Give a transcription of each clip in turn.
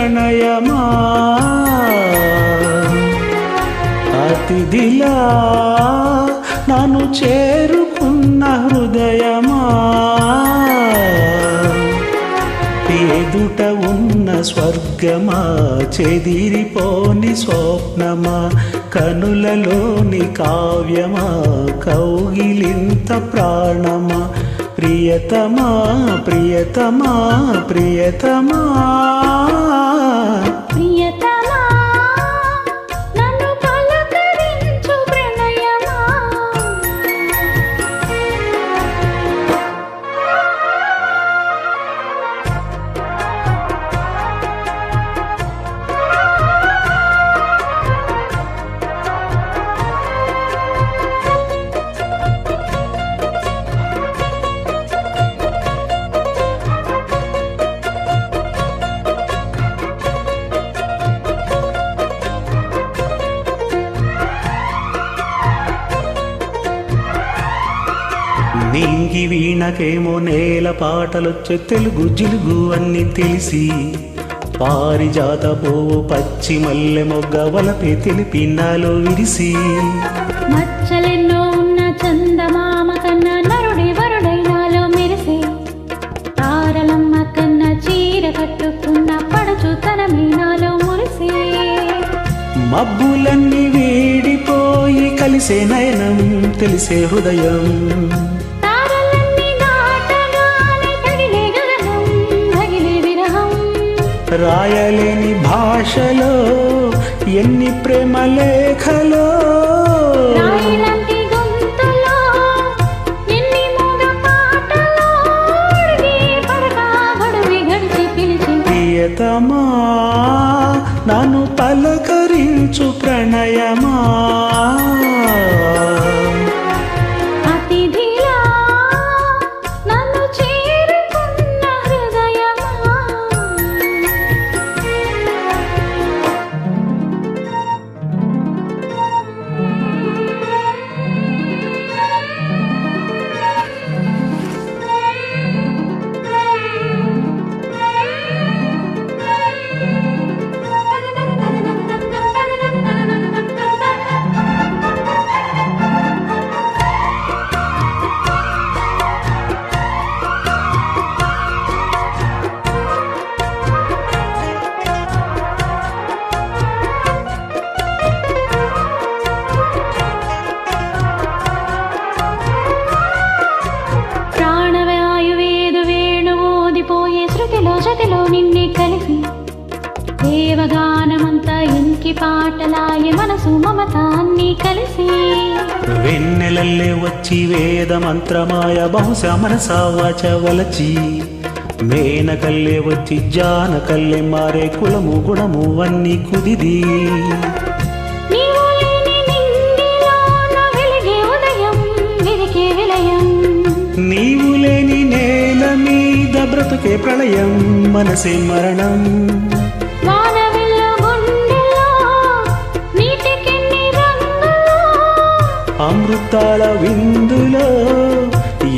ప్రణయమా? అతిథిలా నన్ను చేరుకున్న హృదయమా? ఎదుట ఉన్న స్వర్గమా? చెదిరిపోని స్వప్నమా? కనులలోని కావ్యమా? కౌగిలింత ప్రాణమా? ప్రియతమా ప్రియతమా ప్రియతమా. ప్రియత నింగి వీణకేమో నేల పాటలొచ్చే తెలుగు జిలుగు అన్ని తెలిసి. పారిజాత పోవు పచ్చి మల్లె మొగ్గ వలపే తెలిపి నాలో విరిసి మచ్చలెన్నో ఉన్న చందమామ కన్నా నరుడి వరుడైనాలో మెరిసే. తారలమ్మ కన్నా చీర కట్టుకున్న పడచు మురిసే. మబ్బులన్నీ వీడిపోయి కలిసే నయనం తెలిసే హృదయం. రాయలేని భాషలో ఎన్ని ప్రేమ లేఖలో. ప్రియతమా నన్ను పలకరించు ప్రణయమా. ఇంకి పాటలాయే మనసు మమత అన్నీ కలిసి. వెన్నెలల్లే వచ్చి వేద మంత్రమాయ బహుశా మనసా వాచ వలచి. మేనకల్లే వచ్చి జానకల్లే మారే కులము గుణము అన్ని కుదిది. నీవు లేని నేల మీద బ్రతుకే ప్రళయం మనసే మరణం. అమృతాల విందులో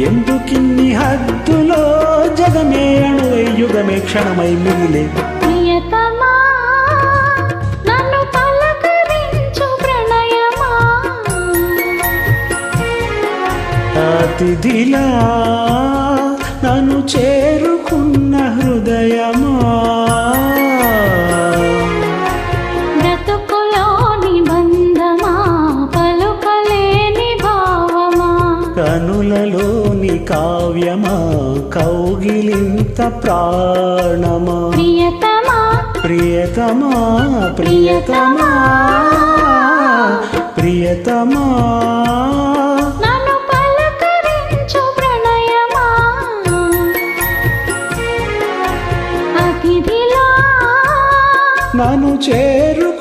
ఎందుకిన్ని హద్దులో జగమే అణువై యుగమే క్షణమై మిగిలే? అతిథిలా నన్ను చేరుకున్న హృదయమా కావ్యమా కౌగిలింత ప్రాణమా? ప్రియతమా? ప్రియతమా ప్రియతమా? ప్రియతమా? నన్ను చేరు